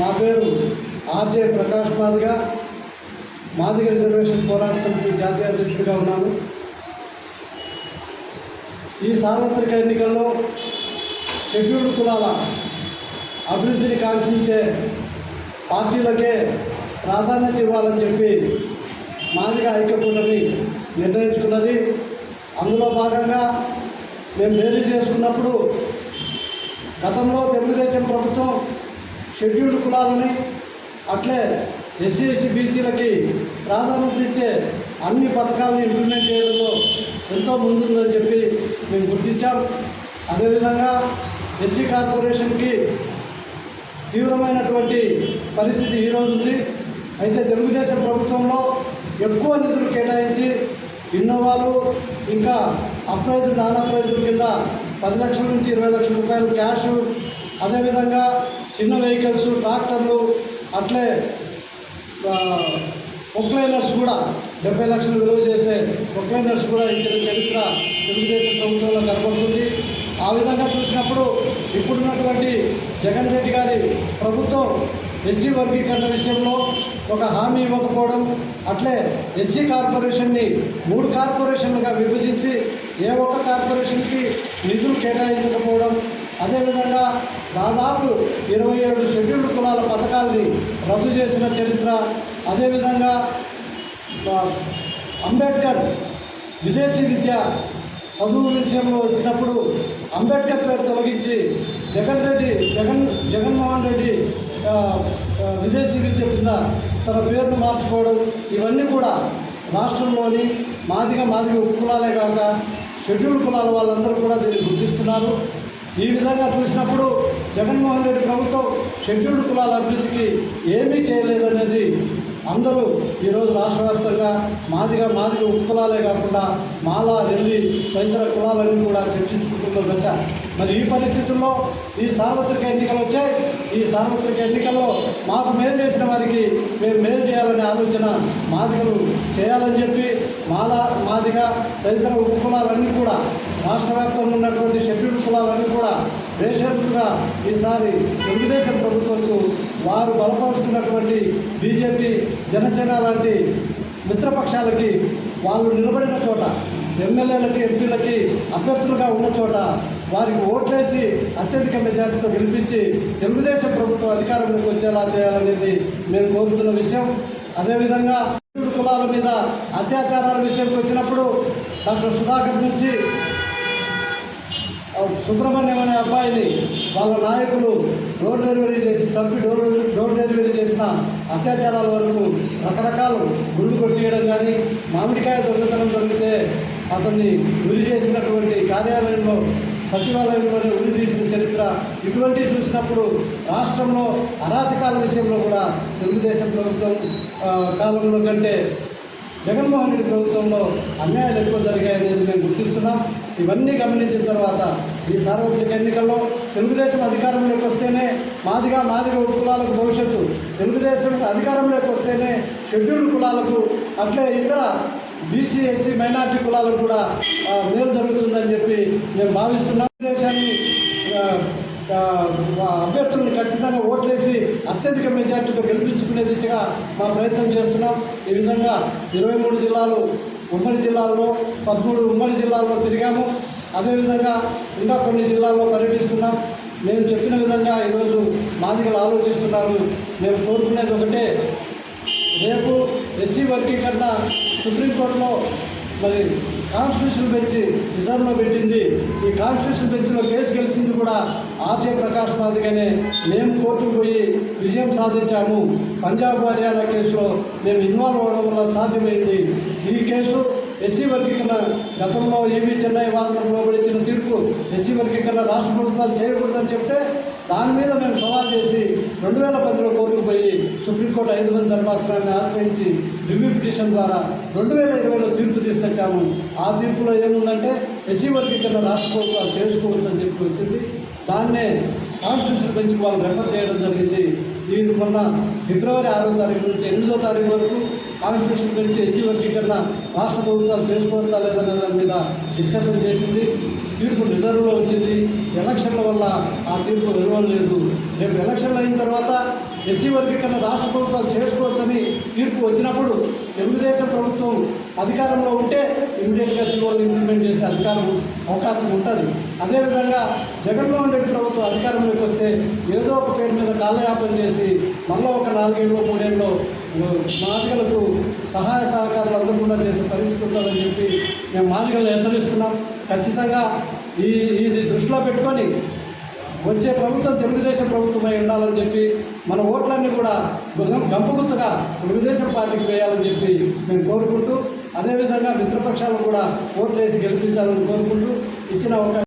నా పేరు RJ Prakash Madiga. Madiga reservation పోరాట సమితి జాతీయ అధ్యక్షుడిగా ఉన్నాను. ఈ సార్వత్రిక ఎన్నికల్లో షెడ్యూల్డ్ కులాల అభివృద్ధిని కాంక్షించే పార్టీలకే ప్రాధాన్యత ఇవ్వాలని చెప్పి మాదిగ ఐక్యకూటమి నిర్ణయించుకున్నది. అందులో భాగంగా మేము బేరీ చేసుకున్నప్పుడు గతంలో తెలుగుదేశం ప్రభుత్వం షెడ్యూల్డ్ కులాలని అట్లే ఎస్సీ ఎస్టీ బీసీలకి ప్రాధాన్యత ఇచ్చే అన్ని పథకాలను ఇంప్లిమెంట్ చేయడంలో ఎంతో ముందుందని చెప్పి మేము గుర్తించాం. అదేవిధంగా ఎస్సీ కార్పొరేషన్కి తీవ్రమైనటువంటి పరిస్థితి ఈరోజు ఉంది. అయితే తెలుగుదేశం ప్రభుత్వంలో ఎక్కువ నిధులు కేటాయించి ఇన్నోవాలు ఇంకా అప్రైజ్ నాన్ అప్రైజ్ కింద పది లక్షల నుంచి ఇరవై లక్షల రూపాయలు క్యాష్ అదేవిధంగా చిన్న వెహికల్స్ ట్రాక్టర్లు అట్లే ఒక్లైనర్స్ కూడా డెబ్బై లక్షలు విలువ చేసే ఒక్లైనర్స్ కూడా ఇచ్చిన చరిత్ర తెలుగుదేశం ప్రభుత్వంలో కనబడుతుంది. ఆ విధంగా చూసినప్పుడు ఇప్పుడున్నటువంటి జగన్ రెడ్డి గారి ప్రభుత్వం ఎస్సీ వర్గీకరణ విషయంలో ఒక హామీ ఇవ్వకపోవడం అట్లే ఎస్సీ కార్పొరేషన్ని మూడు కార్పొరేషన్లుగా విభజించి ఏ ఒక్క కార్పొరేషన్కి నిధులు కేటాయించకపోవడం అదేవిధంగా దాదాపు ఇరవై ఏడు షెడ్యూల్డ్ కులాల పథకాల్ని రద్దు చేసిన చరిత్ర అదేవిధంగా అంబేద్కర్ విదేశీ విద్య చదువు విషయంలో వచ్చినప్పుడు అంబేద్కర్ పేరు తొలగించి జగన్ రెడ్డి జగన్ జగన్మోహన్ రెడ్డి విదేశీ విద్య కింద తన పేరును మార్చుకోవడం ఇవన్నీ కూడా రాష్ట్రంలోని మాదిగ మాదిగ ఉప కులాలే కాక షెడ్యూల్ కులాల వాళ్ళందరూ కూడా దీన్ని గుర్తిస్తున్నారు. ఈ విధంగా చూసినప్పుడు జగన్మోహన్ రెడ్డి ప్రభుత్వం షెడ్యూల్డ్ కులాల అభివృద్ధికి ఏమీ చేయలేదనేది అందరూ ఈరోజు రాష్ట్ర వ్యాప్తంగా మాదిగా మాదిగ ఉపకులాలే కాకుండా మాల రెల్లి తదితర కులాలన్నీ కూడా చర్చించుకుంటున్న దశ. మరి ఈ పరిస్థితుల్లో ఈ సార్వత్రిక ఎన్నికలు వచ్చాయి. ఈ సార్వత్రిక ఎన్నికల్లో మాకు మేలు చేసిన వారికి మేము మేలు చేయాలనే ఆలోచన మాదిగలు చేయాలని చెప్పి మాల మాదిగ తదితర ఉపకులాలన్నీ కూడా రాష్ట్ర వ్యాప్తంగా ఉన్నటువంటి షెడ్యూల్డ్ కులాలన్నీ కూడా దేశంగా ఈసారి తెలుగుదేశం ప్రభుత్వంకు వారు బలపరుస్తున్నటువంటి బీజేపీ జనసేన లాంటి మిత్రపక్షాలకి వాళ్ళు నిలబడిన చోట ఎమ్మెల్యేలకి ఎంపీలకి అభ్యర్థులుగా ఉన్న చోట వారికి ఓట్లేసి అత్యధిక మెజార్టీతో గెలిపించి తెలుగుదేశం ప్రభుత్వం అధికారంలోకి వచ్చేలా చేయాలనేది మేము కోరుతున్న విషయం. అదేవిధంగా కులాల మీద అత్యాచారాల విషయంకి వచ్చినప్పుడు డాక్టర్ సుధాకర్ నుంచి సుబ్రహ్మణ్యం అనే అబ్బాయిని వాళ్ళ నాయకులు డోర్ డెలివరీ చేసి చంపి డోర్ డోర్ డెలివరీ చేసిన అత్యాచారాల వరకు రకరకాలు గుళ్ళు కొట్టియడం కానీ మామిడికాయ దొంగతనం దొరికితే అతన్ని ఉరి చేసినటువంటి కార్యాలయంలో సచివాలయంలోనే ఉరి తీసిన చరిత్ర ఇటువంటివి చూసినప్పుడు రాష్ట్రంలో అరాచకాల విషయంలో కూడా తెలుగుదేశం ప్రభుత్వం కాలంలో కంటే జగన్మోహన్ రెడ్డి ప్రభుత్వంలో అన్యాయాలు ఎక్కువ జరిగాయనేది మేము గుర్తిస్తున్నాం. ఇవన్నీ గమనించిన తర్వాత ఈ సార్వత్రిక ఎన్నికల్లో తెలుగుదేశం అధికారంలోకి వస్తేనే మాదిగా మాదిగా కులాలకు భవిష్యత్తు తెలుగుదేశం అధికారంలోకి వస్తేనే షెడ్యూల్డ్ కులాలకు అట్లే ఇతర బీసీ ఎస్సీ మైనార్టీ కులాలకు కూడా మేలు జరుగుతుందని చెప్పి మేము భావిస్తున్నాం. దేశాన్ని అభ్యర్థులను ఖచ్చితంగా ఓట్లేసి అత్యధిక మెజార్టీతో గెలిపించుకునే దిశగా మా ప్రయత్నం చేస్తున్నాం. ఈ విధంగా ఇరవై మూడు జిల్లాలు ఉమ్మడి జిల్లాల్లో పదమూడు ఉమ్మడి జిల్లాల్లో తిరిగాము. అదేవిధంగా ఇంకా కొన్ని జిల్లాల్లో పర్యటిస్తున్నాం. మేము చెప్పిన విధంగా ఈరోజు మాదిగలు ఆలోచిస్తున్నారు. మేము కోరుకునేది ఒకటే రేపు ఎస్సీ వర్గీకరణ సుప్రీంకోర్టులో మరి కాన్స్టిట్యూషన్ బెంచ్ రిజర్వ్లో పెట్టింది. ఈ కాన్స్టిట్యూషన్ బెంచ్లో కేసు గెలిచింది కూడా ఆర్జే ప్రకాష్ మాదిరిగానే మేము కోర్టుకు పోయి విజయం సాధించాము. పంజాబ్ హర్యానా కేసులో మేము ఇన్వాల్వ్ అవ్వడం వల్ల సాధ్యమైంది. ఈ కేసు ఎస్సీ వర్గీకరణ గతంలో ఏమీ చెన్నై వాదనలో ఇచ్చిన తీర్పు ఎస్సీ వర్గీకరణ రాష్ట్ర ప్రభుత్వాలు చేయకూడదని చెప్తే దాని మీద మేము సవాల్ చేసి రెండు వేల పదిలో కోర్టుకు పోయి సుప్రీంకోర్టు ఐదు మంది ధర్మాసనాన్ని ఆశ్రయించి రివ్యూ పిటిషన్ ద్వారా రెండు వేల ఇరవైలో తీర్పు తీసుకొచ్చాము. ఆ తీర్పులో ఏముందంటే ఎస్సీ వర్గీకరణ రాష్ట్ర ప్రభుత్వాలు చేసుకోవచ్చు అని చెప్పి వచ్చింది. దాన్నే కాన్స్టిట్యూషన్ బెంచ్ వాళ్ళు రెఫర్ చేయడం జరిగింది. దీని మొన్న ఫిబ్రవరి ఆరో తారీఖు నుంచి ఎనిమిదో తారీఖు వరకు కాన్స్టిట్యూషన్ బెంచ్ ఎస్సీ వర్గీకరణ రాష్ట్ర ప్రభుత్వాలు చేసుకోవచ్చా లేదనే దాని మీద డిస్కషన్ చేసింది. తీర్పు రిజర్వ్లో వచ్చింది. ఎలక్షన్ల వల్ల ఆ తీర్పు విలువ లేదు రేపు ఎలక్షన్లు అయిన తర్వాత ఎస్సీ వర్గీకరణ రాష్ట్ర ప్రభుత్వాలు చేసుకోవచ్చని తీర్పు వచ్చినప్పుడు తెలుగుదేశం ప్రభుత్వం అధికారంలో ఉంటే ఇమీడియట్గా జీవోలు ఇంప్లిమెంట్ చేసి అధికారం అవకాశం ఉంటుంది. అదేవిధంగా జగన్మోహన్ రెడ్డి ప్రభుత్వం అధికారంలోకి వస్తే ఏదో ఒక పేరు మీద కాలయాపన చేసి మళ్ళీ ఒక నాలుగేళ్ళు మూడేళ్ళు మాదిగలకు సహాయ సహకారాలు అందకుండా చేసే పరిస్థితి ఉంటుందని చెప్పి మేము మాదిగలను హెచ్చరిస్తున్నాం. ఖచ్చితంగా ఈ ఇది దృష్టిలో పెట్టుకొని వచ్చే ప్రభుత్వం తెలుగుదేశం ప్రభుత్వమై ఉండాలని చెప్పి మన ఓట్లన్నీ కూడా గం- గంపగుత్తగా తెలుగుదేశం పార్టీకి వేయాలని చెప్పి మేము కోరుకుంటూ అదేవిధంగా మిత్రపక్షాలు కూడా ఓట్లేసి గెలిపించాలని కోరుకుంటూ ఇచ్చిన అవకాశం